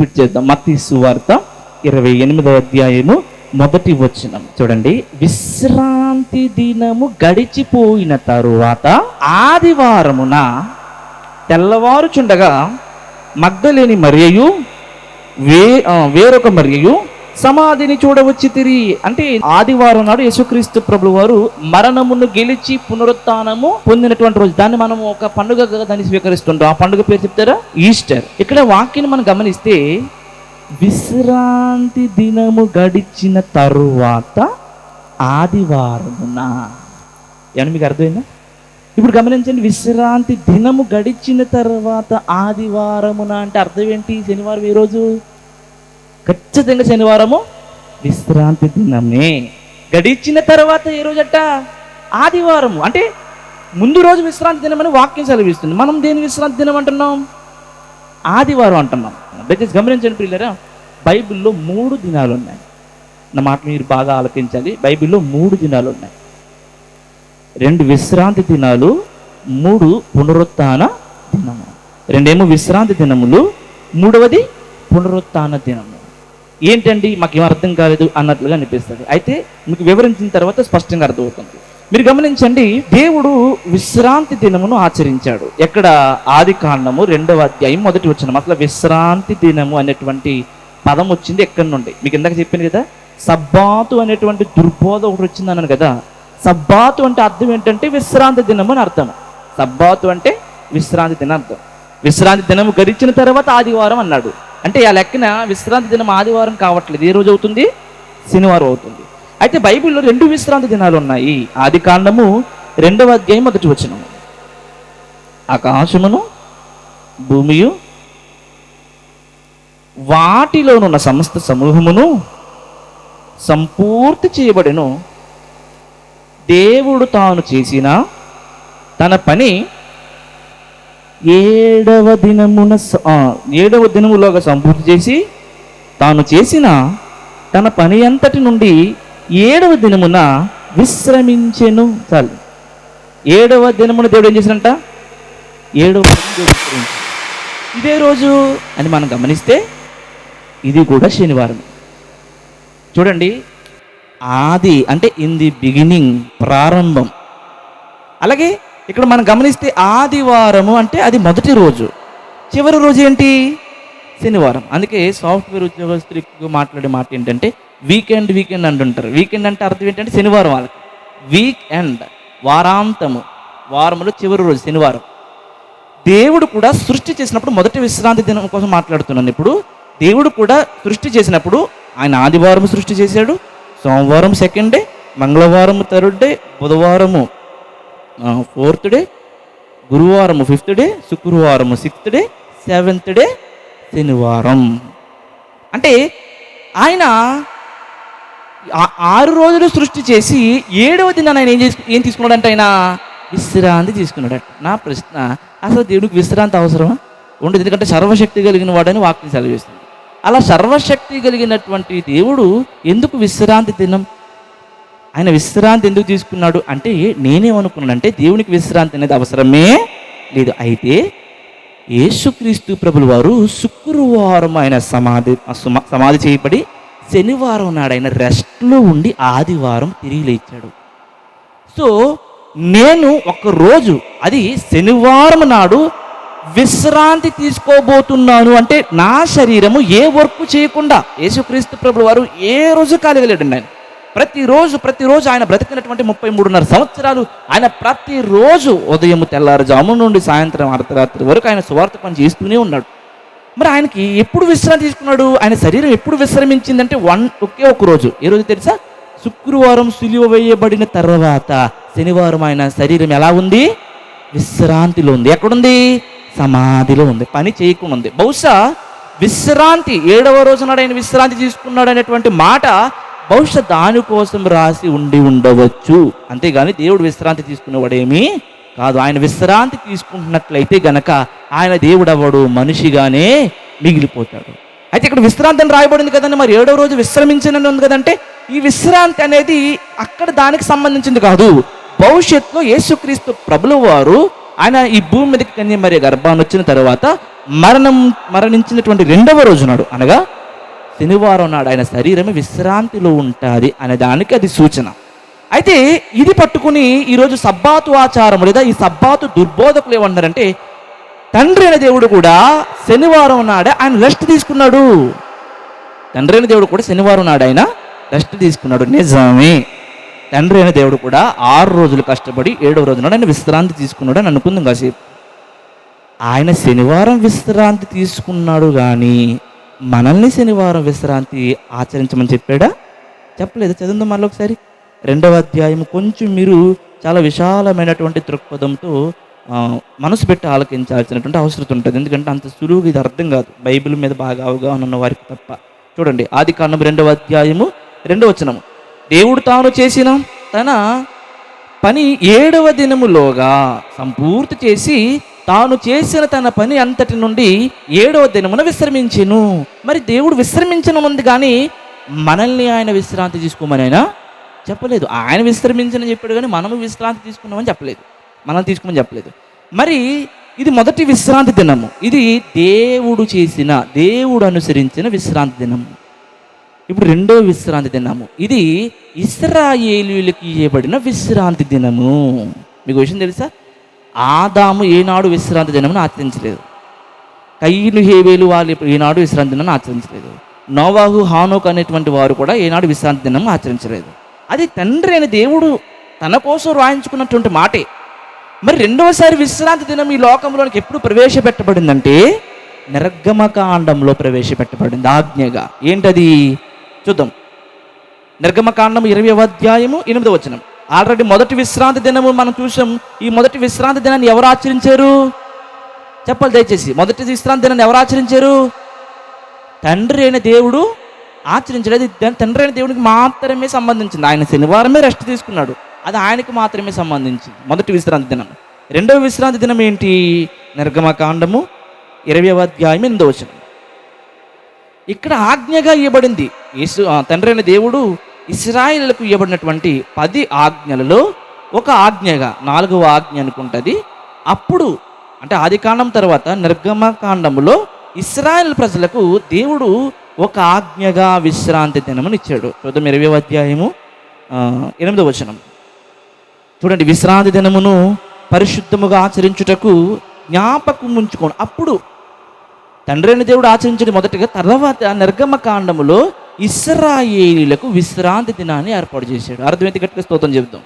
Repeat చేద్దాం. మత్తి సువార్త ఇరవై ఎనిమిదవ అధ్యాయము మొదటి వచనం. చూడండి. విశ్రాంతి దినము గడిచిపోయిన తరువాత ఆదివారమున తెల్లవారుచుండగా మగ్గలేని మరియయు వే వేరొక మరియు సమాధిని చూడవచ్చి తిరిగి అంటే ఆదివారం నాడు యేసుక్రీస్తు ప్రభు వారు మరణమును గెలిచి పునరుత్నము పొందినటువంటి రోజు. దాన్ని మనం ఒక పండుగగా దాన్ని స్వీకరిస్తుంటాం. ఆ పండుగ పేరు చెప్తారా? ఈస్టర్. ఇక్కడ వాక్యాన్ని మనం గమనిస్తే విశ్రాంతి దినము గడిచిన తరువాత ఆదివారమున. ఏమన్నా మీకు అర్థమైందా? ఇప్పుడు గమనించండి విశ్రాంతి దినము గడిచిన తర్వాత ఆదివారమున అంటే అర్థం ఏంటి? శనివారం ఈరోజు ఖచ్చితంగా శనివారము విశ్రాంతి దినమే. గడిచిన తర్వాత ఏ రోజట ఆదివారము. అంటే ముందు రోజు విశ్రాంతి దినం అని వాక్యం సెలవిస్తుంది. మనం దేని విశ్రాంతి దినం అంటున్నాం? ఆదివారం అంటున్నాం. దయచేసి గమనించండి పిల్లరా బైబిల్లో మూడు దినాలు ఉన్నాయి నా మాట మీరు బాగా ఆలకించాలి బైబిల్లో మూడు దినాలు ఉన్నాయి రెండు విశ్రాంతి దినాలు మూడు పునరుత్థాన దినము. రెండేమో విశ్రాంతి దినములు మూడవది పునరుత్న దినము. ఏంటండి? మాకు ఏం అర్థం కాలేదు అన్నట్లుగా అనిపిస్తుంది. అయితే మీకు వివరించిన తర్వాత స్పష్టంగా అర్థమవుతుంది. మీరు గమనించండి దేవుడు విశ్రాంతి దినమును ఆచరించాడు. ఎక్కడ? ఆది కాండము రెండవ అధ్యాయం మొదటి వచ్చిన అసలు విశ్రాంతి దినము అనేటువంటి పదం వచ్చింది ఎక్కడి నుండి? మీకు ఇందాక చెప్పాను కదా సబ్బాతు అనేటువంటి దుర్బోధ ఒకటి వచ్చింది అన్నాను కదా. సబ్బాతు అంటే అర్థం ఏంటంటే విశ్రాంతి దినము అని అర్థం. సబ్బాతు అంటే విశ్రాంతి దినం అర్థం. విశ్రాంతి దినము గడిచిన తర్వాత ఆదివారం అన్నాడు. అంటే ఆ లెక్కన విశ్రాంతి దినం ఆదివారం కావట్లేదు. ఏ రోజు అవుతుంది? శనివారం అవుతుంది. అయితే బైబిల్లో రెండు విశ్రాంతి దినాలు ఉన్నాయి. ఆది కాండము రెండవ అధ్యాయం మొదటి వచనము. ఆకాశమును భూమియు వాటిలోనున్న సమస్త సమూహమును సంపూర్తి చేయబడెను. దేవుడు తాను చేసిన తన పని ఏడవ దినమున స- ఏడవ దినములోగా సంపూర్తి చేసి తాను చేసిన తన పని అంతటి నుండి ఏడవ దినమున విశ్రమించెను చాలు. ఏడవ దినమున దేవుడు ఏం చేసినంట ఏడవ ఇదే రోజు అని మనం గమనిస్తే ఇది కూడా శనివారం. చూడండి ఆది అంటే ఇన్ ది బిగినింగ్ ప్రారంభం. అలాగే ఇక్కడ మనం గమనిస్తే ఆదివారము అంటే అది మొదటి రోజు. చివరి రోజు ఏంటి? శనివారం. అందుకే సాఫ్ట్వేర్ ఉద్యోగస్తులకు మాట్లాడే మాట ఏంటంటే వీకెండ్ వీకెండ్ అంటుంటారు. వీకెండ్ అంటే అర్థం ఏంటంటే శనివారం వాళ్ళకి. వీక్ ఎండ్ వారాంతము వారములో చివరి రోజు శనివారం. దేవుడు కూడా సృష్టి చేసినప్పుడు మొదటి విశ్రాంతి దినం కోసం మాట్లాడుతున్నాను ఇప్పుడు. దేవుడు కూడా సృష్టి చేసినప్పుడు ఆయన ఆదివారం సృష్టి చేశాడు. సోమవారం సెకండ్ డే మంగళవారం థర్డ్ డే బుధవారము ఫోర్త్ డే గురువారము ఫిఫ్త్ డే శుక్రవారము సిక్స్త్ డే సెవెంత్ డే శనివారం. అంటే ఆయన ఆరు రోజులు సృష్టి చేసి ఏడవ దిన ఆయన ఏం చేసు ఏం తీసుకున్నాడంటే ఆయన? విశ్రాంతి తీసుకున్నాడట. నా ప్రశ్న అసలు దేవుడికి విశ్రాంతి అవసరమా? ఉండదు. ఎందుకంటే సర్వశక్తి కలిగిన వాడని వాక్యం సెలవిస్తుంది. అలా సర్వశక్తి కలిగినటువంటి దేవుడు ఎందుకు విశ్రాంతి దినం? ఆయన విశ్రాంతి ఎందుకు తీసుకున్నాడు అంటే నేనేమనుకున్నాను అంటే దేవునికి విశ్రాంతి అనేది అవసరమే లేదు. అయితే యేసుక్రీస్తు ప్రభుల వారు శుక్రవారం ఆయన సమాధి సమాధి చేయబడి శనివారం నాడు ఆయన రెస్ట్లో ఉండి ఆదివారం తిరిగి లేచాడు. సో నేను ఒకరోజు అది శనివారం నాడు విశ్రాంతి తీసుకోబోతున్నాను అంటే నా శరీరము ఏ వర్క్ చేయకుండా యేసుక్రీస్తు ప్రభుడు వారు ఏ రోజు కాలిగలేడండి ఆయన? ప్రతిరోజు ప్రతిరోజు ఆయన బ్రతికినటువంటి ముప్పై మూడున్నర సంవత్సరాలు ఆయన ప్రతిరోజు ఉదయం తెల్లారుజాము నుండి సాయంత్రం అర్ధరాత్రి వరకు ఆయన సువార్త పని చేస్తూనే ఉన్నాడు. మరి ఆయనకి ఎప్పుడు విశ్రాంతి తీసుకున్నాడు? ఆయన శరీరం ఎప్పుడు విశ్రమించిందంటే వన్ ఒకే ఒక రోజు. ఏ రోజు తెలుసా? శుక్రవారం సులువ వేయబడిన తర్వాత శనివారం ఆయన శరీరం ఎలా ఉంది? విశ్రాంతిలో ఉంది. ఎక్కడుంది? సమాధిలో ఉంది. పని చేయకుండా ఉంది. బహుశా విశ్రాంతి ఏడవ రోజు నాడు ఆయన విశ్రాంతి తీసుకున్నాడు అనేటువంటి మాట బహుశా దానికోసం రాసి ఉండి ఉండవచ్చు. అంతేగాని దేవుడు విశ్రాంతి తీసుకునేవాడేమీ కాదు. ఆయన విశ్రాంతి తీసుకుంటున్నట్లయితే గనక ఆయన దేవుడవడు? మనిషిగానే మిగిలిపోతాడు. అయితే ఇక్కడ విశ్రాంతి అని రాయబడింది కదండి. మరి ఏడో రోజు విశ్రమించనని ఉంది కదంటే ఈ విశ్రాంతి అనేది అక్కడ దానికి సంబంధించింది కాదు. భవిష్యత్తులో యేసుక్రీస్తు ప్రభుల వారు ఆయన ఈ భూమి మీదకి కన్య మరి గర్భాన్ని వచ్చిన తర్వాత మరణం మరణించినటువంటి రెండవ రోజు నాడు అనగా శనివారం నాడు ఆయన శరీరం విశ్రాంతిలో ఉంటుంది అనే దానికి అది సూచన. అయితే ఇది పట్టుకుని ఈరోజు సబ్బాతు ఆచారం లేదా ఈ సబ్బాతు దుర్బోధకులు ఏమన్నారంటే తండ్రి అయిన దేవుడు కూడా శనివారం నాడే ఆయన రెస్ట్ తీసుకున్నాడు. తండ్రి అయిన దేవుడు కూడా శనివారం నాడు ఆయన రెస్ట్ తీసుకున్నాడు. నిజమే. తండ్రి అయిన దేవుడు కూడా ఆరు రోజులు కష్టపడి ఏడవ రోజు నాడు ఆయన విశ్రాంతి తీసుకున్నాడు అని అనుకుందాం కాసేపు. ఆయన శనివారం విశ్రాంతి తీసుకున్నాడు కానీ మనల్ని శనివారం విశ్రాంతి ఆచరించమని చెప్పాడా? చెప్పలేదు. చదువు మళ్ళీ ఒకసారి? రెండవ అధ్యాయం కొంచెం మీరు చాలా విశాలమైనటువంటి దృక్పథంతో మనసు పెట్టి ఆలకించాల్సినటువంటి అవసరం ఉంటుంది. ఎందుకంటే అంత సులువుగా ఇది అర్థం కాదు. బైబిల్ మీద బాగా అవగాహన ఉన్న వారికి తప్ప. చూడండి. ఆది కాండం రెండవ అధ్యాయము రెండవ వచనము. దేవుడు తాను చేసిన తన పని ఏడవ దినములోగా సంపూర్తి చేసి తాను చేసిన తన పని అంతటి నుండి ఏడవ దినమున విశ్రమించెను. మరి దేవుడు విశ్రమించను ఉంది కానీ మనల్ని ఆయన విశ్రాంతి తీసుకోమని ఆయన చెప్పలేదు. ఆయన విశ్రమించని చెప్పాడు కానీ మనము విశ్రాంతి తీసుకున్నామని చెప్పలేదు. మనం తీసుకోమని చెప్పలేదు. మరి ఇది మొదటి విశ్రాంతి దినము. ఇది దేవుడు చేసిన దేవుడు అనుసరించిన విశ్రాంతి దినము. ఇప్పుడు రెండో విశ్రాంతి దినము. ఇది ఇస్రాయేలీలకు ఇవ్వబడిన విశ్రాంతి దినము. మీకు విషయం తెలుసా? ఆదాము ఏనాడు విశ్రాంతి దినమును ఆచరించలేదు. కయ్యిలు హేవేలు వాళ్ళు ఈనాడు విశ్రాంతి దినాన్ని ఆచరించలేదు. నోవాహు హానోక్ అనేటువంటి వారు కూడా ఏనాడు విశ్రాంతి దినం ఆచరించలేదు. అది తండ్రి అయిన దేవుడు తన కోసం రాయించుకున్నటువంటి మాటే. మరి రెండవసారి విశ్రాంతి దినం ఈ లోకంలోనికి ఎప్పుడు ప్రవేశపెట్టబడిందంటే నిర్గమకాండంలో ప్రవేశపెట్టబడింది ఆజ్ఞగా. ఏంటది? చూద్దాం. నిర్గమకాండం ఇరవై అధ్యాయము ఎనిమిదవ వచనం. ఆల్రెడీ మొదటి విశ్రాంతి దినము మనం చూసాం. ఈ మొదటి విశ్రాంతి దినాన్ని ఎవరు ఆచరించారు? చెప్పాలి దయచేసి. మొదటి విశ్రాంతి దినాన్ని ఎవరు ఆచరించారు? తండ్రి అయిన దేవుడు ఆచరించాడు అది తండ్రి అయిన దేవుడికి మాత్రమే సంబంధించింది. ఆయన శనివారమే రెస్ట్ తీసుకున్నాడు. అది ఆయనకు మాత్రమే సంబంధించింది. మొదటి విశ్రాంతి దినం. రెండవ విశ్రాంతి దినం ఏంటి? నిర్గమకాండము ఇరవై అధ్యాయం ఎనిమిదవచనం ఇక్కడ ఆజ్ఞగా ఇవ్వబడింది. యేసు ఆ, తండ్రి అయిన దేవుడు ఇస్రాయిలకు ఇవ్వబడినటువంటి పది ఆజ్ఞలలో ఒక ఆజ్ఞగా నాలుగవ ఆజ్ఞ అనుకుంటుంది. అప్పుడు అంటే ఆది కాండం తర్వాత నిర్గమకాండములో ఇస్రాయల్ ప్రజలకు దేవుడు ఒక ఆజ్ఞగా విశ్రాంతి దినమును ఇచ్చాడు. చూద్దాం ఇరవై అధ్యాయము ఎనిమిదవ వచనం. చూడండి విశ్రాంతి దినమును పరిశుద్ధముగా ఆచరించుటకు జ్ఞాపకం ఉంచుకోండి. అప్పుడు తండ్రి అయిన దేవుడు ఆచరించడం మొదటగా తర్వాత నిర్గమ కాండములో ఇస్రాయేలీలకు విశ్రాంతి దినాన్ని ఏర్పాటు చేశాడు. అర్థమైతే గట్టిగా స్తోత్రం చెబుతాం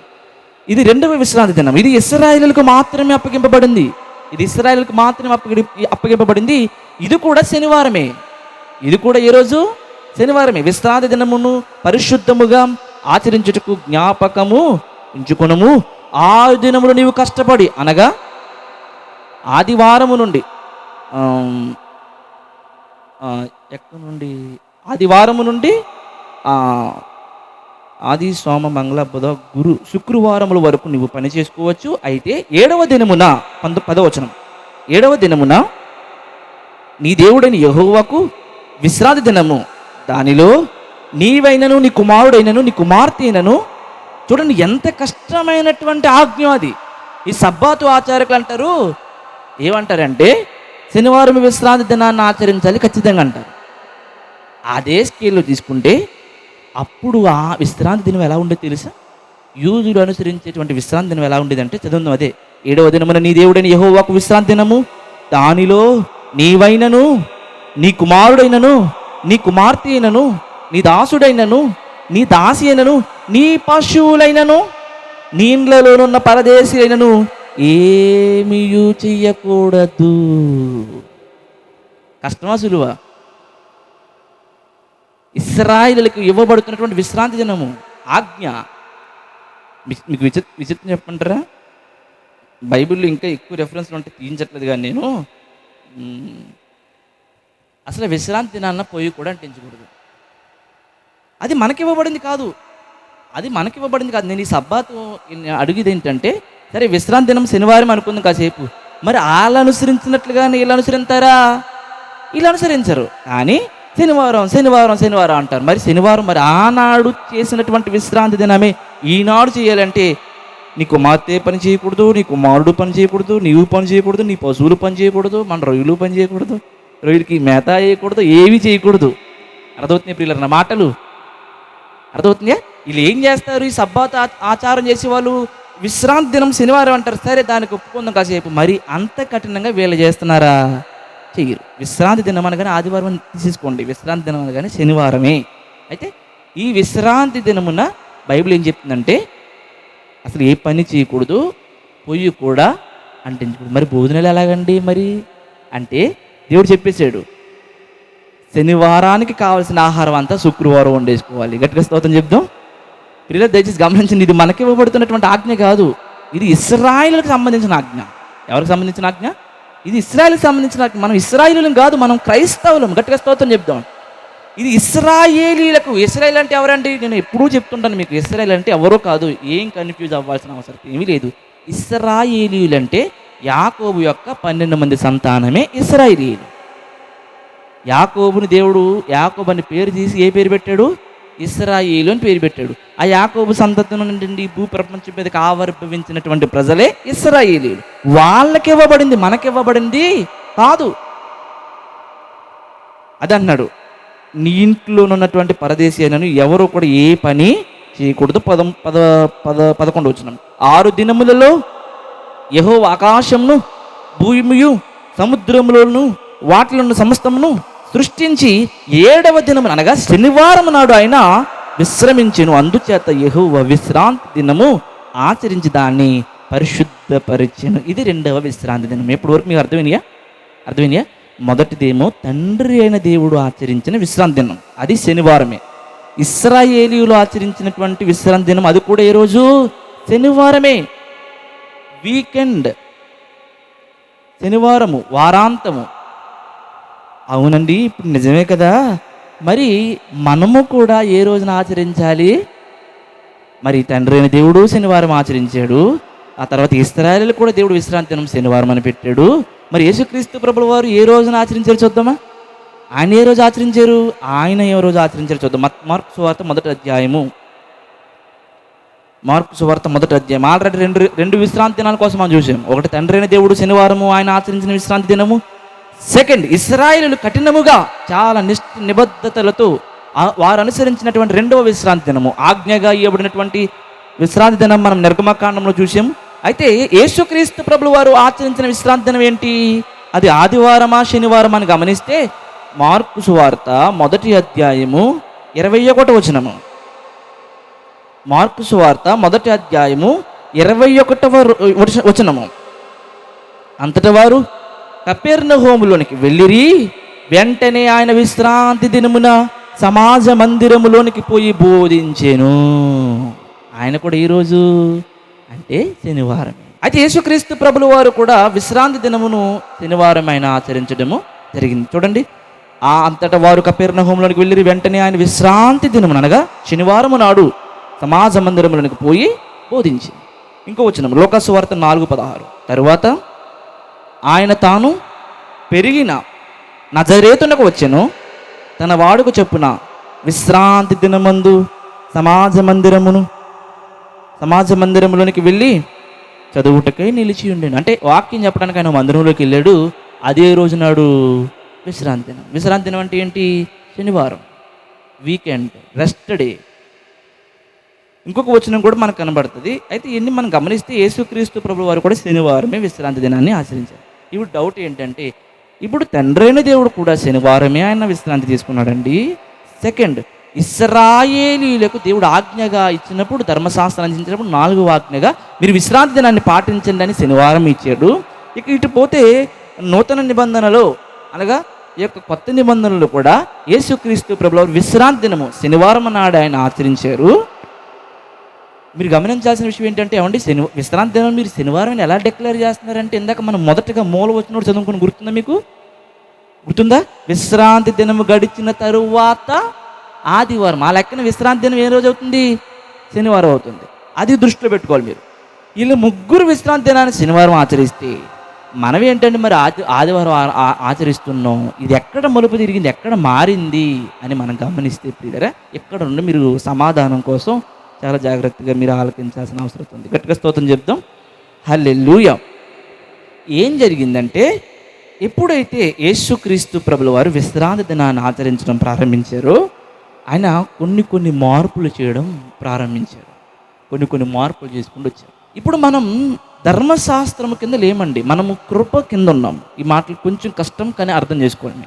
ఇది రెండవ విశ్రాంతి దినం. ఇది ఇస్రాయేలీలకు మాత్రమే అప్పగింపబడింది. ఇది ఇస్రాయిలకు మాత్రమే అప్పగి అప్పగింపబడింది. ఇది కూడా శనివారమే. ఇది కూడా ఈరోజు శనివారమే. విశ్రాంతి దినమును పరిశుద్ధముగా ఆచరించుటకు జ్ఞాపకము ఉంచుకునము. ఆ దినములు నీవు కష్టపడి అనగా ఆదివారము నుండి ఎక్కడ ఎక్కడి నుండి? ఆదివారము నుండి ఆది సోమ మంగళ బుధ గురు శుక్రవారముల వరకు నువ్వు పని చేసుకోవచ్చు. అయితే ఏడవ దినమున పంత పదవచనం. ఏడవ దినమున నీ దేవుడైన యహోవాకు విశ్రాంతి దినము. దానిలో నీవైనను నీ కుమారుడైనను నీ కుమార్తె అయినను చూడండి ఎంత కష్టమైనటువంటి ఆజ్ఞ అది. ఈ సబ్బాతు ఆచారకులు అంటారు ఏమంటారంటే శనివారం విశ్రాంతి దినాన్ని ఆచరించాలి ఖచ్చితంగా అంటారు. అదే స్కేల్లో తీసుకుంటే అప్పుడు ఆ విశ్రాంతి దినం ఎలా ఉండేది తెలుసా? యూదులు అనుసరించేటువంటి విశ్రాంతి దినం ఎలా ఉండేదంటే చదువుదాం అదే. ఏడవ దినమున నీ దేవుడైన యహోవాకు విశ్రాంతి దినము. దానిలో నీవైనను నీ కుమారుడైనను నీ కుమార్తె అయినను నీ దాసుడైనను నీ దాసి అయినను నీ పశువులైనను నీ ఇండ్లలోనున్న పరదేశి అయినను ఏమీ చెయ్యకూడదు కష్టమా సులువా ఇస్రాయిలకు ఇవ్వబడుతున్నటువంటి విశ్రాంతి దినము. ఆజ్ఞ. మీకు విచిత్ర విచిత్రం చెప్పంటారా బైబిల్లో ఇంకా ఎక్కువ రెఫరెన్స్లు ఉంటే తీయించట్లేదు కానీ నేను. అసలు విశ్రాంతి దినాన్న పోయి కూడా అంటించకూడదు. అది మనకి ఇవ్వబడింది కాదు. అది మనకి ఇవ్వబడింది కాదు. నేను ఈ సబ్బాతు అడిగేది ఏంటంటే సరే విశ్రాంతి దినం శనివారం అనుకుంది కాసేపు. మరి వాళ్ళు అనుసరించినట్లుగా వీళ్ళు అనుసరించారా వీళ్ళు అనుసరించరు కానీ శనివారం శనివారం శనివారం అంటారు. మరి శనివారం మరి ఆనాడు చేసినటువంటి విశ్రాంతి దినమే ఈనాడు చేయాలంటే నీ కుమార్తె పని చేయకూడదు నీ కుమారుడు పని చేయకూడదు నీవు పని చేయకూడదు నీ పశువులు పని చేయకూడదు మన రొయ్యలు పని చేయకూడదు రొయ్యలకి మేత వేయకూడదు ఏవి చేయకూడదు. అర్థమవుతున్నాయి ప్రియుల నా మాటలు? అర్థమవుతుందా వీళ్ళు ఏం చేస్తారు? ఈ సబ్బాత ఆచారం చేసే వాళ్ళు విశ్రాంతి దినం శనివారం అంటారు. సరే దానికి ఒప్పుకుందాం కాసేపు. మరి అంత కఠినంగా వీళ్ళు చేస్తున్నారా? చేయరు. విశ్రాంతి దినం అనగానే ఆదివారం తీసుకోండి తీసేసుకోండి. విశ్రాంతి దినం అనగానే శనివారమే. అయితే ఈ విశ్రాంతి దినమున బైబిల్ ఏం చెప్తుందంటే అసలు ఏ పని చేయకూడదు పొయ్యి కూడా అంటించకూడదు. మరి భోజనాలు ఎలాగండి మరి? అంటే దేవుడు చెప్పేశాడు శనివారానికి కావాల్సిన ఆహారం అంతా శుక్రవారం వండేసుకోవాలి. గట్టిగా స్తోత్రం చెప్దాం. పిల్లలు దయచేసి గమనించండి ఇది మనకి ఇవ్వబడుతున్నటువంటి ఆజ్ఞ కాదు. ఇది ఇస్రాయిల్కి సంబంధించిన ఆజ్ఞ. ఎవరికి సంబంధించిన ఆజ్ఞ? ఇది ఇస్రాయిల్కి సంబంధించిన మనం ఇస్రాయిలులం కాదు మనం క్రైస్తవులం. గట్టిగా స్తోత్రం చెప్దాం. ఇది ఇస్రాయేలీలకు ఇస్రాయల్ అంటే ఎవరండి? నేను ఎప్పుడూ చెప్తుంటాను మీకు ఇస్రాయల్ అంటే ఎవరో కాదు ఏం కన్ఫ్యూజ్ అవ్వాల్సిన అవసరం ఏమీ లేదు. ఇస్రాయేలీలు అంటే యాకోబు యొక్క పన్నెండు మంది సంతానమే ఇస్రాయేలీలు. యాకోబుని దేవుడు యాకోబు అని పేరు తీసి ఏ పేరు పెట్టాడు? ఇస్రాయిలు అని పేరు పెట్టాడు. ఆ యాకోబు సంతతి నుండి భూ ప్రపంచం మీదకి ఆవిర్భవించినటువంటి ప్రజలే ఇస్రాయిలీలు. వాళ్ళకి ఇవ్వబడింది మనకి ఇవ్వబడింది కాదు. అది అన్నాడు నీ ఇంట్లో ఉన్నటువంటి పరదేశీ అయినను ఎవరు కూడా ఏ పని చేయకూడదు. పదం పద పద పదకొండు వచ్చిన ఆరు దినములలో యహో ఆకాశమును భూమియు సముద్రములను వాటిలో సమస్తమును సృష్టించి ఏడవ దినము అనగా శనివారం నాడు ఆయన విశ్రమించెను. అందుచేత యహువ విశ్రాంతి దినము ఆచరించి దాన్ని పరిశుద్ధపరిచను. ఇది రెండవ విశ్రాంతి దినం. ఎప్పుడు వరకు మీకు అర్థమైనయా అర్థమైనయా మొదటిదేమో తండ్రి అయిన దేవుడు ఆచరించిన విశ్రాంతి దినం. అది శనివారమే. ఇస్రాయేలీలు ఆచరించినటువంటి విశ్రాంతి దినం అది కూడా ఏ రోజు? శనివారమే. వీకెండ్. శనివారము వారాంతము. అవునండి ఇప్పుడు నిజమే కదా? మరి మనము కూడా ఏ రోజున ఆచరించాలి? మరి తండ్రి అయిన దేవుడు శనివారం ఆచరించాడు. ఆ తర్వాత ఇస్రాయలు కూడా దేవుడు విశ్రాంతి దినం శనివారం అని పెట్టాడు. మరి యేసుక్రీస్తు ప్రభుల వారు ఏ రోజున ఆచరించారు చూద్దామా? ఆయన ఏ రోజు ఆచరించారు? ఆయన ఏ రోజు ఆచరించారు చూద్దాం మార్క్ సువార్త మొదటి అధ్యాయము. మార్క్ సువార్త మొదటి అధ్యాయం. ఆల్రెడీ రెండు రెండు విశ్రాంతి దినాల కోసం మనం చూసాం ఒకటి తండ్రి అయిన దేవుడు శనివారము ఆయన ఆచరించిన విశ్రాంతి దినము. సెకండ్ ఇస్రాయిలు కఠినముగా చాలా నిష్ నిబద్ధతలతో వారు అనుసరించినటువంటి రెండవ విశ్రాంతి దినము. ఆజ్ఞగా ఇవ్వబడినటువంటి విశ్రాంతి దినం మనం నిర్గమకాండంలో చూసాం అయితే యేసుక్రీస్తు ప్రభులు వారు ఆచరించిన విశ్రాంతి దినం ఏంటి? అది ఆదివారమా శనివారం అని గమనిస్తే మార్కు సువార్త మొదటి అధ్యాయము ఇరవై ఒకటి వచనము. మార్కు సువార్త మొదటి అధ్యాయము ఇరవై ఒకటవ వచ- వచనము. అంతటి వారు కపెర్ణ హోములోనికి వెళ్ళిరి. వెంటనే ఆయన విశ్రాంతి దినమున సమాజ మందిరములోనికి పోయి బోధించాను. ఆయన కూడా ఈరోజు అంటే శనివారం. అయితే యేసుక్రీస్తు ప్రభులు వారు కూడా విశ్రాంతి దినమును శనివారం ఆయన ఆచరించడము జరిగింది. చూడండి. ఆ అంతటా వారు కపీర్ణహోంలోనికి వెళ్ళి వెళ్ళిరి. వెంటనే ఆయన విశ్రాంతి దినమున అనగా శనివారము నాడు సమాజ మందిరములోనికి పోయి బోధించింది ఇంకో వచ్చిన లోకసు వార్త నాలుగు పదహారు. తరువాత ఆయన తాను పెరిగిన నజరేతునకు వచ్చెను. తన వాడుకు చెప్పున విశ్రాంతి దినమందు సమాజ మందిరమును సమాజ మందిరములోనికి వెళ్ళి చదువుటకై నిలిచి ఉండేను. అంటే వాక్యం చెప్పడానికి ఆయన మందిరంలోకి వెళ్ళాడు. అదే రోజు నాడు విశ్రాంతి దినం. విశ్రాంతి దినం అంటే ఏంటి? శనివారం. Weekend rest day. ఇంకొక వచనం కూడా మనకు కనబడుతుంది. అయితే ఇన్ని మనం గమనిస్తే యేసుక్రీస్తు ప్రభు వారు కూడా శనివారమే విశ్రాంతి దినాన్ని ఆచరించారు. ఇప్పుడు డౌట్ ఏంటంటే ఇప్పుడు తండ్రైన దేవుడు కూడా శనివారమే ఆయన విశ్రాంతి తీసుకున్నాడండి. సెకండ్ ఇస్రాయేలీలకు దేవుడు ఆజ్ఞగా ఇచ్చినప్పుడు ధర్మశాస్త్రం అందించినప్పుడు నాలుగు ఆజ్ఞగా మీరు విశ్రాంతి దినాన్ని పాటించండి అని శనివారం ఇచ్చాడు. ఇక ఇటు పోతే నూతన నిబంధనలో అనగా ఈ యొక్క కొత్త నిబంధనలు కూడా యేసుక్రీస్తు ప్రభుల విశ్రాంతి దినము శనివారం నాడు ఆయన ఆచరించారు. మీరు గమనించాల్సిన విషయం ఏంటంటే ఏమండి శని విశ్రాంతి దినం మీరు శనివారం ఎలా డిక్లేర్ చేస్తున్నారంటే ఇందాక మనం మొదటగా మూల వచ్చినప్పుడు చదువుకుని గుర్తుందా మీకు? గుర్తుందా? విశ్రాంతి దినము గడిచిన తరువాత ఆదివారం ఆ లెక్కన విశ్రాంతి దినం ఏ రోజు అవుతుంది? శనివారం అవుతుంది. అది దృష్టిలో పెట్టుకోవాలి మీరు. వీళ్ళు ముగ్గురు విశ్రాంతి దినాన్ని శనివారం ఆచరిస్తే మనం ఏంటంటే మరి ఆది ఆదివారం ఆ- ఆచరిస్తున్నాం? ఇది ఎక్కడ మలుపు తిరిగింది? ఎక్కడ మారింది? అని మనం గమనిస్తే ప్రియులరా ఇక్కడ నుండి మీరు సమాధానం కోసం చాలా జాగ్రత్తగా మీరు ఆలకించాల్సిన అవసరం ఉంది. గట్టిగా స్తోత్రం చెప్దాం. హల్లెలూయ. ఏం జరిగిందంటే ఎప్పుడైతే యేసుక్రీస్తు ప్రభుల వారు విశ్రాంతి దినాన్ని ఆచరించడం ప్రారంభించారో ఆయన కొన్ని కొన్ని మార్పులు చేయడం ప్రారంభించారు. కొన్ని కొన్ని మార్పులు చేసుకుంటూ వచ్చారు. ఇప్పుడు మనం ధర్మశాస్త్రం కింద లేమండి. మనము కృప కింద ఉన్నాం. ఈ మాటలు కొంచెం కష్టం కానీ అర్థం చేసుకోండి.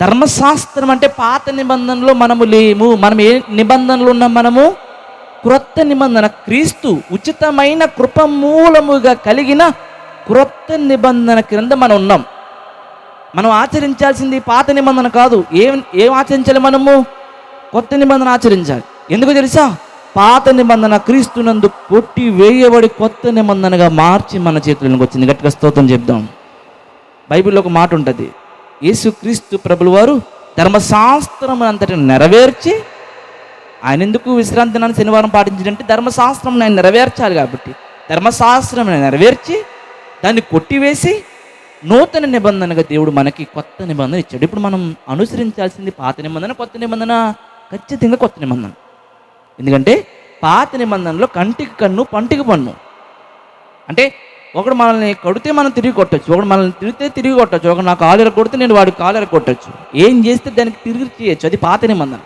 ధర్మశాస్త్రం అంటే పాత నిబంధనలో మనము లేము. మనం ఏ నిబంధనలు ఉన్నాం మనము? క్రొత్త నిబంధన క్రీస్తు ఉచితమైన కృప మూలముగా కలిగిన క్రొత్త నిబంధన క్రింద మనం ఉన్నాం. మనం ఆచరించాల్సింది పాత నిబంధన కాదు. ఏం ఏం ఆచరించాలి మనము? కొత్త నిబంధన ఆచరించాలి. ఎందుకు తెలుసా? పాత నిబంధన క్రీస్తునందు కొట్టి వేయబడి కొత్త నిబంధనగా మార్చి మన చేతులకు వచ్చింది. గట్టిగా స్తోత్రం చెప్దాం. బైబిల్లో ఒక మాట ఉంటుంది. యేసుక్రీస్తు ప్రభులు వారు ధర్మశాస్త్రం అంతటిని నెరవేర్చి ఆయన ఎందుకు విశ్రాంతి దినాన్ని శనివారం పాటించడంటే ధర్మశాస్త్రం ఆయన నెరవేర్చాలి కాబట్టి. ధర్మశాస్త్రం నెరవేర్చి దాన్ని కొట్టివేసి నూతన నిబంధనగా దేవుడు మనకి కొత్త నిబంధన ఇచ్చాడు. ఇప్పుడు మనం అనుసరించాల్సింది పాత నిబంధన కొత్త నిబంధన ఖచ్చితంగా కొత్త నిబంధన. ఎందుకంటే పాత నిబంధనలో కంటికి కన్ను పంటికి పన్ను. అంటే ఒకడు మనల్ని కొడితే మనం తిరిగి కొట్టచ్చు ఒకడు మనల్ని తిరిగితే తిరిగి కొట్టచ్చు ఒకడు నా కాలు కొడితే నేను వాడి కాలు కొట్టచ్చు ఏం చేస్తే దానికి తిరిగి చేయొచ్చు అది పాత నిబంధన.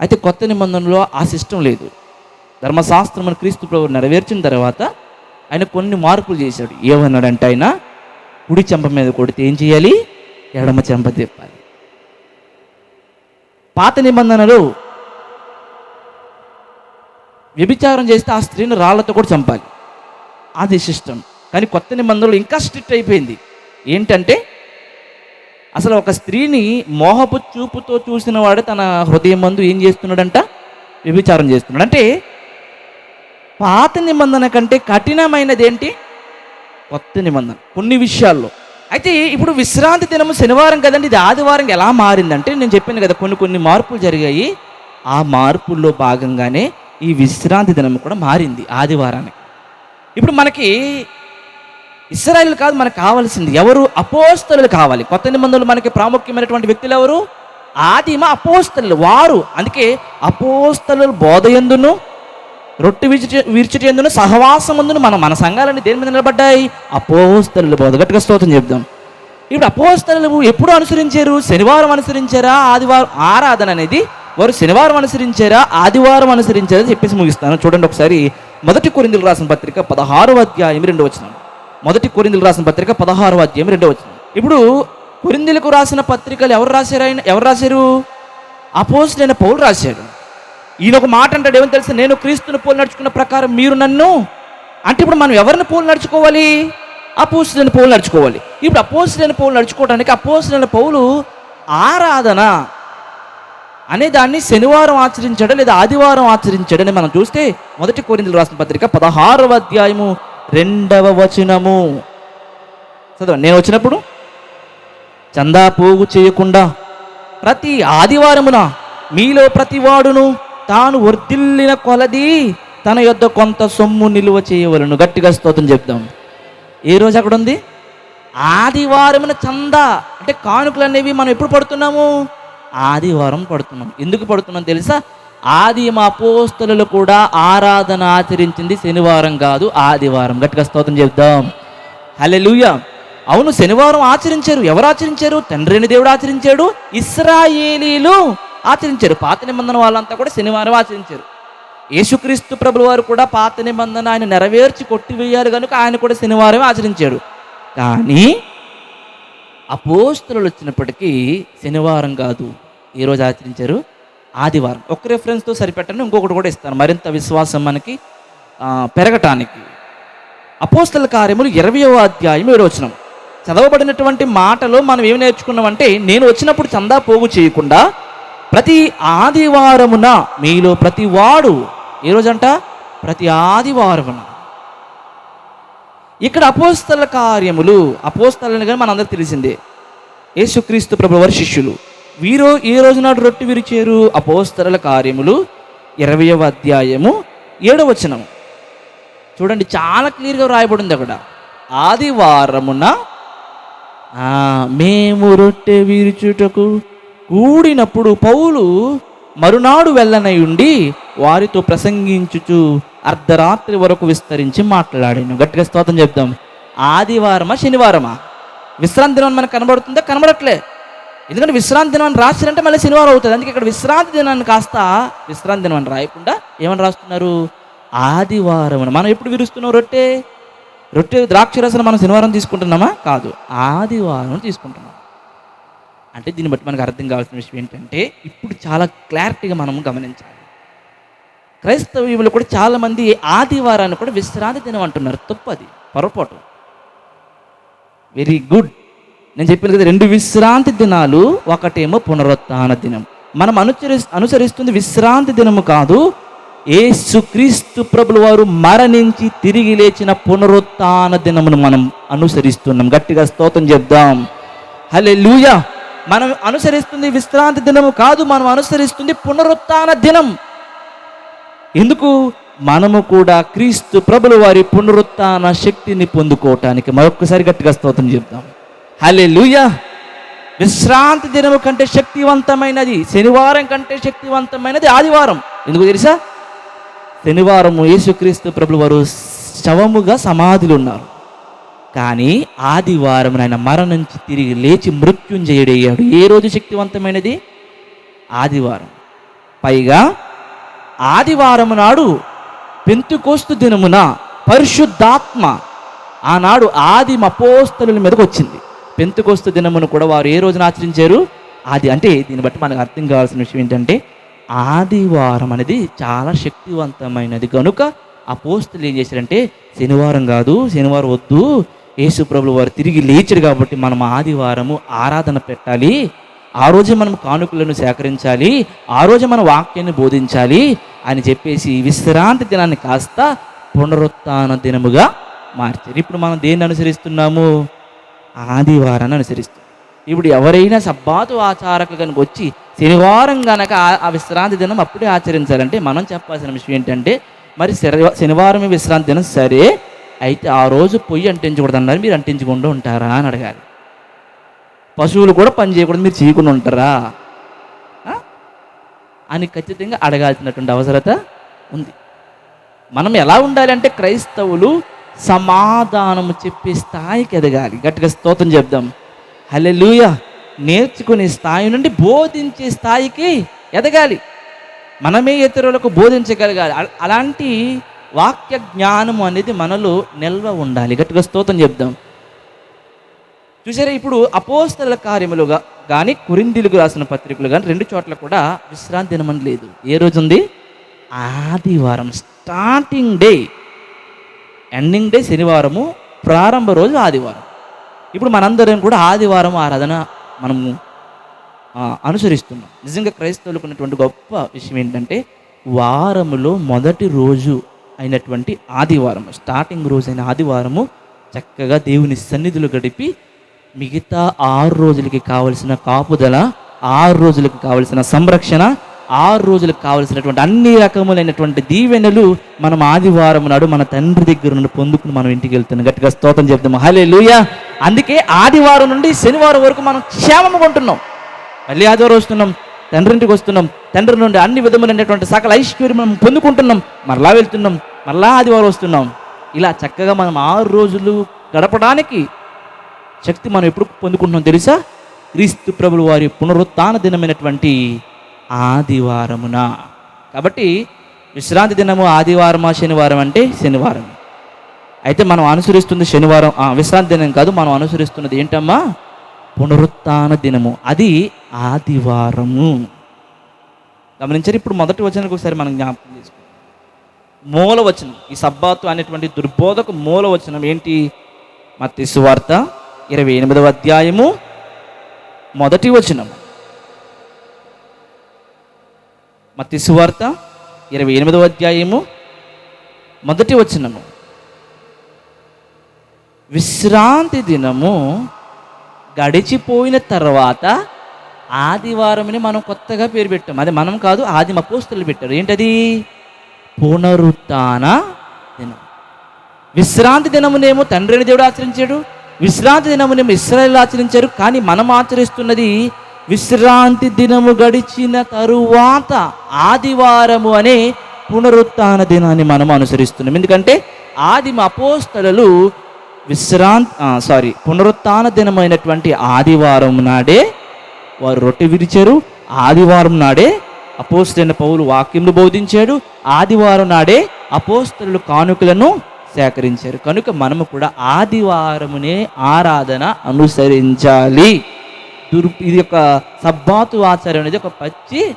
అయితే కొత్త నిబంధనలో ఆ సిస్టమ్ లేదు. ధర్మశాస్త్రం క్రీస్తు ప్రభు నెరవేర్చిన తర్వాత ఆయన కొన్ని మార్పులు చేశాడు. ఏమన్నాడంటే ఆయన కుడి చెంప మీద కొడితే ఏం చేయాలి? ఎడమ చెంప తిప్పాలి. పాత నిబంధనలు వ్యభిచారం చేస్తే ఆ స్త్రీని రాళ్ళతో కూడా చంపాలి. అది సిస్టమ్ కానీ కొత్త నిబంధనలు ఇంకా స్ట్రిక్ట్ అయిపోయింది. ఏంటంటే అసలు ఒక స్త్రీని మోహపు చూపుతో చూసిన వాడు తన హృదయం మందు ఏం చేస్తున్నాడంట? వ్యభిచారం చేస్తున్నాడు. అంటే పాత నిబంధన కంటే కఠినమైనది ఏంటి కొత్త నిబంధన. కొన్ని విషయాల్లో. అయితే ఇప్పుడు విశ్రాంతి దినము శనివారం కదండి. ఇది ఆదివారం ఎలా మారిందంటే నేను చెప్పాను కదా కొన్ని కొన్ని మార్పులు జరిగాయి. ఆ మార్పుల్లో భాగంగానే ఈ విశ్రాంతి దినం కూడా మారింది ఆదివారానికి. ఇప్పుడు మనకి ఇస్రాయల్ కాదు మనకు కావాల్సింది. ఎవరు? అపోస్తలు కావాలి. కొత్త నిబంధనలు మనకి ప్రాముఖ్యమైనటువంటి వ్యక్తులు ఎవరు? ఆదిమ అపోస్తలు వారు. అందుకే అపోస్తలు బోధయందును రొట్టె విరిచి విరిచిటి ఎందును సహవాసముందును మన మన సంఘాలన్నీ దేని మీద నిలబడ్డాయి? అపోస్తలు బోధ. గట్టిగా స్తోత్రం చెప్దాం. ఇప్పుడు అపోస్తలు ఎప్పుడు అనుసరించారు? శనివారం అనుసరించారా? ఆదివారం ఆరాధన అనేది వారు శనివారం అనుసరించారా? ఆదివారం అనుసరించారా చెప్పేసి ముగిస్తాను. చూడండి ఒకసారి మొదటి కొరిందులు రాసిన పత్రిక పదహారు అధ్యాయం రెండు వచ్చినాం మొదటి కొరిందులు రాసిన పత్రిక పదహారు అధ్యాయం రెండో వచ్చింది ఇప్పుడు కొరిందులకు రాసిన పత్రికలు ఎవరు రాశారు ఆయన? ఎవరు రాశారు? అపోజిట్ పౌలు రాశాడు. ఈయన ఒక మాట అంటాడు ఏమని తెలుసు? నేను క్రీస్తుని పోలు నడుచుకున్న ప్రకారం మీరు నన్ను అంటే ఇప్పుడు మనం ఎవరిని పోలు నడుచుకోవాలి? అపోజిట్ పౌలు నడుచుకోవాలి. ఇప్పుడు అపోజిట్ పౌలు నడుచుకోవడానికి అపోజిట్ పౌలు ఆరాధన అనే దాన్ని శనివారం ఆచరించాడు లేదా ఆదివారం ఆచరించాడని మనం చూస్తే మొదటి కోరిందులు రాసిన పత్రిక పదహారవ అధ్యాయము రెండవ వచనము. చదవండి నేను వచ్చినప్పుడు చందా పోగు చేయకుండా ప్రతి ఆదివారమున మీలో ప్రతి వాడును తాను వర్ధిల్లిన కొలది తన యొద్ద కొంత సొమ్ము నిలువ చేయవలను. గట్టిగా స్తోత్రం చెప్దాం. ఏ రోజు అక్కడ ఉంది ఆదివారమున చందా అంటే కానుకలు అనేవి మనం ఎప్పుడు పడుతున్నాము? ఆదివారం పడుతున్నాం. ఎందుకు పడుతున్నాం తెలుసా? ఆది మా అపోస్తలు కూడా ఆరాధన ఆచరించింది శనివారం కాదు ఆదివారం. గట్టిగా స్తోత్రం చెప్దాం. లూయ అవును శనివారం ఆచరించారు. ఎవరు ఆచరించారు? తండ్రిని దేవుడు ఆచరించాడు. ఇస్రాయేలీలు ఆచరించారు. పాత నిబంధన వాళ్ళంతా కూడా శనివారం ఆచరించారు. యేసుక్రీస్తు ప్రభుల వారు కూడా పాత నిబంధన ఆయన నెరవేర్చి కొట్టివేయారు కనుక ఆయన కూడా శనివారం ఆచరించాడు. కానీ అపోస్తులు వచ్చినప్పటికీ శనివారం కాదు ఈరోజు ఆచరించారు? ఆదివారం. ఒక రెఫరెన్స్తో సరిపెట్టని ఇంకొకటి కూడా ఇస్తాను. మరింత విశ్వాసం మనకి పెరగటానికి. అపోస్తల కార్యములు ఇరవయో అధ్యాయం ఏడవచనం చదవబడినటువంటి మాటలో మనం ఏమి నేర్చుకున్నామంటే నేను వచ్చినప్పుడు చందా పోగు చేయకుండా ప్రతి ఆదివారమున మీలో ప్రతి వాడు ఈరోజంట రోజంట? ప్రతి ఆదివారమున. ఇక్కడ అపోస్తల కార్యములు అపోస్తలని కానీ మనందరికి తెలిసిందే. యేసుక్రీస్తు ప్రభు వారి శిష్యులు. వీరు ఏ రోజు నాడు రొట్టె విరిచారు? అపోస్తరల కార్యములు ఇరవయవ అధ్యాయము ఏడవ వచనం చూడండి చాలా క్లియర్గా రాయబడింది అక్కడ. ఆదివారమున మేము రొట్టె విరుచుటకు కూడినప్పుడు పౌలు మరునాడు వెళ్ళనై ఉండి వారితో ప్రసంగించుచు అర్ధరాత్రి వరకు విస్తరించి మాట్లాడాను. గట్టిగా స్తోత్రం చెప్దాం. ఆదివారమా శనివారమా? విశ్రాంతి మనకు కనబడుతుందా? కనబడట్లే. ఎందుకంటే విశ్రాంతి దినాన్ని అని మళ్ళీ శనివారం అవుతుంది. అందుకే ఇక్కడ విశ్రాంతి దినాన్ని కాస్త విశ్రాంతి దినం అని రాయకుండా ఏమని రాస్తున్నారు? ఆదివారం అని. మనం ఎప్పుడు విరుస్తున్నాం రొట్టె? రొట్టె ద్రాక్ష రసం మనం శనివారం తీసుకుంటున్నామా? కాదు. ఆదివారం తీసుకుంటున్నాం. అంటే దీన్ని బట్టి మనకు అర్థం కావాల్సిన విషయం ఏంటంటే ఇప్పుడు చాలా క్లారిటీగా మనం గమనించాలి. క్రైస్తవులు కూడా చాలామంది ఆదివారాన్ని కూడా విశ్రాంతి దినం అంటున్నారు. తప్పు అది. పొరపాటు. వెరీ గుడ్ నేను చెప్పిన కదా రెండు విశ్రాంతి దినాలు ఒకటేమో పునరుత్థాన దినం. మనం అనుసరి అనుసరిస్తుంది విశ్రాంతి దినము కాదు ఏసుక్రీస్తు ప్రభులు వారు మరణించి తిరిగి లేచిన పునరుత్థాన దినమును మనం అనుసరిస్తున్నాం. గట్టిగా స్తోత్రం చెప్దాం. హలే మనం అనుసరిస్తుంది విశ్రాంతి దినము కాదు మనం అనుసరిస్తుంది పునరుత్థాన దినం. ఎందుకు? మనము కూడా క్రీస్తు ప్రభుల వారి పునరుత్థాన శక్తిని పొందుకోవటానికి. మరొకసారి గట్టిగా స్తోత్రం చెప్దాం. హలే విశ్రాంతి దినము కంటే శక్తివంతమైనది శనివారం కంటే శక్తివంతమైనది ఆదివారం. ఎందుకు తెలుసా? శనివారము యేసుక్రీస్తు ప్రభుల వారు శవముగా సమాధులు ఉన్నారు కానీ ఆదివారం ఆయన మరణించి తిరిగి లేచి మృత్యుంజయుడయ్యాడు ఏ రోజు శక్తివంతమైనది? ఆదివారం. పైగా ఆదివారం నాడు పెంతుకోస్తు దినమున పరిశుద్ధాత్మ ఆనాడు ఆది అపోస్తలుల మీదకి వచ్చింది పెంతుకోస్తు దినమును కూడా వారు ఏ రోజున ఆచరించారు? ఆది అంటే దీన్ని బట్టి మనకు అర్థం కావాల్సిన విషయం ఏంటంటే ఆదివారం అనేది చాలా శక్తివంతమైనది. కనుక అపోస్తులు ఏం చేశారంటే శనివారం కాదు శనివారం వద్దు యేసు ప్రభులు వారు తిరిగి లేచారు కాబట్టి మనం ఆదివారము ఆరాధన పెట్టాలి. ఆ రోజు మనం కానుకలను సేకరించాలి. ఆ రోజు మన వాక్యాన్ని బోధించాలి అని చెప్పేసి విశ్రాంతి దినాన్ని కాస్త పునరుత్న దినముగా మార్చారు. ఇప్పుడు మనం దేన్ని అనుసరిస్తున్నాము? ఆదివారాన్ని అనుసరిస్తుంది. ఇప్పుడు ఎవరైనా సబ్బాతు ఆచారకు కనుక వచ్చి శనివారం కనుక ఆ- విశ్రాంతి దినం అప్పుడే ఆచరించాలంటే మనం చెప్పాల్సిన విషయం ఏంటంటే మరి శని- శనివారమే విశ్రాంతి దినం సరే అయితే ఆ రోజు పొయ్యి అంటించకూడదు అన్నారు మీరు అంటించకుండా ఉంటారా అని అడగాలి. పశువులు కూడా పని చేయకూడదు మీరు చేయకుండా ఉంటారా? అని ఖచ్చితంగా అడగాల్సినటువంటి అవసరత ఉంది. మనం ఎలా ఉండాలి అంటే క్రైస్తవులు సమాధానము చెప్పే స్థాయికి ఎదగాలి. గట్టిగా స్తోత్రం చెప్దాం. హల్లెలూయ. నేర్చుకునే స్థాయి నుండి బోధించే స్థాయికి ఎదగాలి. మనమే ఇతరులకు బోధించగలగాలి. అలాంటి వాక్య జ్ఞానము అనేది మనలో నిల్వ ఉండాలి. గట్టిగా స్తోత్రం చెప్దాం. చూసారా ఇప్పుడు అపోస్తల కార్యములుగా కానీ కురిందిలుగు రాసిన పత్రికలు కానీ రెండు చోట్ల కూడా విశ్రాంతి దినమని లేదు. ఏ రోజు ఉంది ఆదివారం. Starting day. ఎండింగ్ డే శనివారము ప్రారంభ రోజు ఆదివారం. ఇప్పుడు మనందరం కూడా ఆదివారం ఆరాధన మనము అనుసరిస్తున్నాం. నిజంగా క్రైస్తవులకు ఉన్నటువంటి గొప్ప విషయం ఏంటంటే వారములో మొదటి రోజు అయినటువంటి ఆదివారం స్టార్టింగ్ రోజు అయిన ఆదివారము చక్కగా దేవుని సన్నిధులు గడిపి మిగతా ఆరు రోజులకి కావలసిన కాపుదల ఆరు రోజులకు కావలసిన సంరక్షణ ఆరు రోజులకు కావలసినటువంటి అన్ని రకములైనటువంటి దీవెనలు మనం ఆదివారం నాడు మన తండ్రి దగ్గర నుండి పొందుకుని మనం ఇంటికి వెళ్తున్నాం. గట్టిగా స్తోత్రం చెప్తాం హలే అందుకే ఆదివారం నుండి శనివారం వరకు మనం క్షేమము కొంటున్నాం. మళ్ళీ ఆదివారం వస్తున్నాం తండ్రి ఇంటికి వస్తున్నాం తండ్రి నుండి అన్ని విధములైనటువంటి సకల ఐశ్వర్యం మనం పొందుకుంటున్నాం. మరలా వెళ్తున్నాం మరలా ఆదివారం వస్తున్నాం. ఇలా చక్కగా మనం ఆరు రోజులు గడపడానికి శక్తి మనం ఎప్పుడు పొందుకుంటున్నాం తెలుసా? క్రీస్తు ప్రభులు వారి పునరుత్థాన దినమైనటువంటి ఆదివారమున. కాబట్టి విశ్రాంతి దినము ఆదివారమా శనివారం అంటే శనివారం. అయితే మనం అనుసరిస్తుంది శనివారం ఆ, విశ్రాంతి దినం కాదు మనం అనుసరిస్తున్నది ఏంటమ్మా? పునరుత్న దినము. అది ఆదివారము. గమనించారు ఇప్పుడు మొదటి వచనానికి ఒకసారి మనం జ్ఞాపకం చేసుకోండి మూల వచనం ఈ సబ్బాతు అనేటువంటి దుర్బోధకు మూల వచనం ఏంటి? మత్తి సువార్త ఇరవై ఎనిమిదవ అధ్యాయము మొదటి వచనం మత్తి సువార్త ఇరవై ఎనిమిదవ అధ్యాయము మొదటి వచనము. విశ్రాంతి దినము గడిచిపోయిన తర్వాత ఆదివారంని మనం కొత్తగా పేరు పెట్టాం. అది మనం కాదు ఆదిమ పోస్తులు పెట్టారు. ఏంటది? పునరుత్న దినం. విశ్రాంతి దినమునేమో తండ్రిని దేవుడు ఆచరించాడు విశ్రాంతి దినమునేమో ఇస్రాయల్ ఆచరించారు కానీ మనం ఆచరిస్తున్నది విశ్రాంతి దినము గడిచిన తరువాత ఆదివారము అనే పునరుత్న దినాన్ని మనం అనుసరిస్తున్నాం. ఎందుకంటే ఆదిమ అపోస్తలు విశ్రాంతి సారీ పునరుత్న దినమైనటువంటి ఆదివారం నాడే వారు రొట్టె విరిచారు. ఆదివారం నాడే అపోస్తలైన పౌలు వాక్యములు బోధించాడు. ఆదివారం నాడే అపోస్తలు కానుకలను సేకరించారు. కనుక మనము కూడా ఆదివారమునే ఆరాధన అనుసరించాలి. దుర్ ఇది ఒక సబ్బాతు ఆచారం అనేది ఒక పచ్చి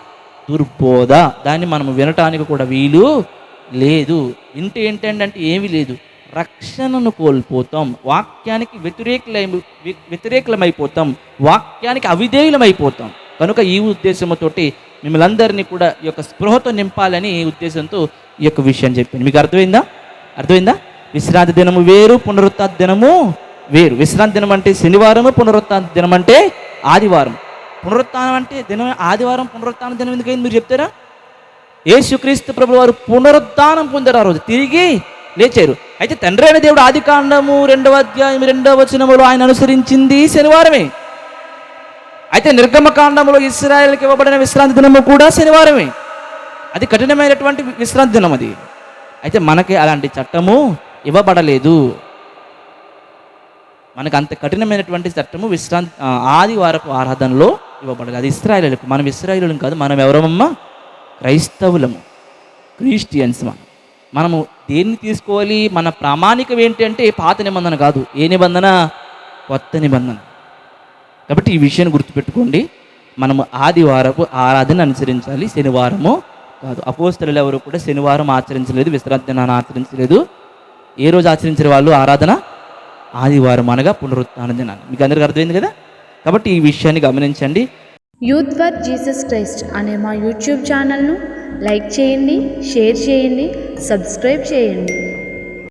దుర్బోధ. దాన్ని మనం వినటానికి కూడా వీలు లేదు. వింటే ఏంటంటే ఏమీ లేదు. రక్షణను కోల్పోతాం. వాక్యానికి వ్యతిరేకలై వ్యతిరేకలమైపోతాం. వాక్యానికి అవిధేయులమైపోతాం. కనుక ఈ ఉద్దేశంతోటి మిమ్మల్ని అందరినీ కూడా ఈ యొక్క స్పృహతో నింపాలని ఈ ఉద్దేశంతో ఈ యొక్క విషయం చెప్పింది. మీకు అర్థమైందా? అర్థమైందా? విశ్రాంతి దినము వేరు పునరుత్థ దినము వేరు. విశ్రాంతి దినం అంటే శనివారము పునరుత్న దినం అంటే ఆదివారం. పునరుత్నం అంటే దినం ఆదివారం పునరుత్థాన దినం ఎందుకైంది మీరు చెప్తారా? యేసుక్రీస్తు ప్రభు వారు పునరుద్ధానం పొందారు ఆ రోజు. తిరిగి లేచారు. అయితే తండ్రి అయిన దేవుడు ఆది కాండము రెండవ అధ్యాయం రెండవ వచనములో ఆయన అనుసరించింది శనివారమే. అయితే నిర్గమ కాండములో ఇస్రాయేల్కి ఇవ్వబడిన విశ్రాంతి దినము కూడా శనివారమే. అది కఠినమైనటువంటి విశ్రాంతి దినం అది అయితే మనకి అలాంటి చట్టము ఇవ్వబడలేదు. మనకు అంత కఠినమైనటువంటి చట్టము విశ్రాంతి ఆదివారపు ఆరాధనలో ఇవ్వబడదు. అది ఇస్రాయలకు మనం ఇస్రాయలు కాదు మనం ఎవరమమ్మా? క్రైస్తవులము. క్రిస్టియన్స్ మనం. మనము దేన్ని తీసుకోవాలి? మన ప్రామాణికం ఏంటి అంటే పాత నిబంధన కాదు. ఏ నిబంధన? కొత్త నిబంధన. కాబట్టి ఈ విషయాన్ని గుర్తుపెట్టుకోండి. మనము ఆదివారపు ఆరాధన అనుసరించాలి శనివారము కాదు. అపోస్తలు ఎవరు కూడా శనివారం ఆచరించలేదు విశ్రాంతి దినాన్ని ఆచరించలేదు. ఏ రోజు ఆచరించిన వాళ్ళు? ఆరాధన ఆదివారం అనగా పునరుత్థాన దినాన్ని మీకు అందరికీ అర్థమైంది కదా? కాబట్టి ఈ విషయాన్ని గమనించండి. యూత్ ఫర్ జీసస్ క్రైస్ట్ అనే మా యూట్యూబ్ ఛానల్ను లైక్ చేయండి షేర్ చేయండి సబ్స్క్రైబ్ చేయండి.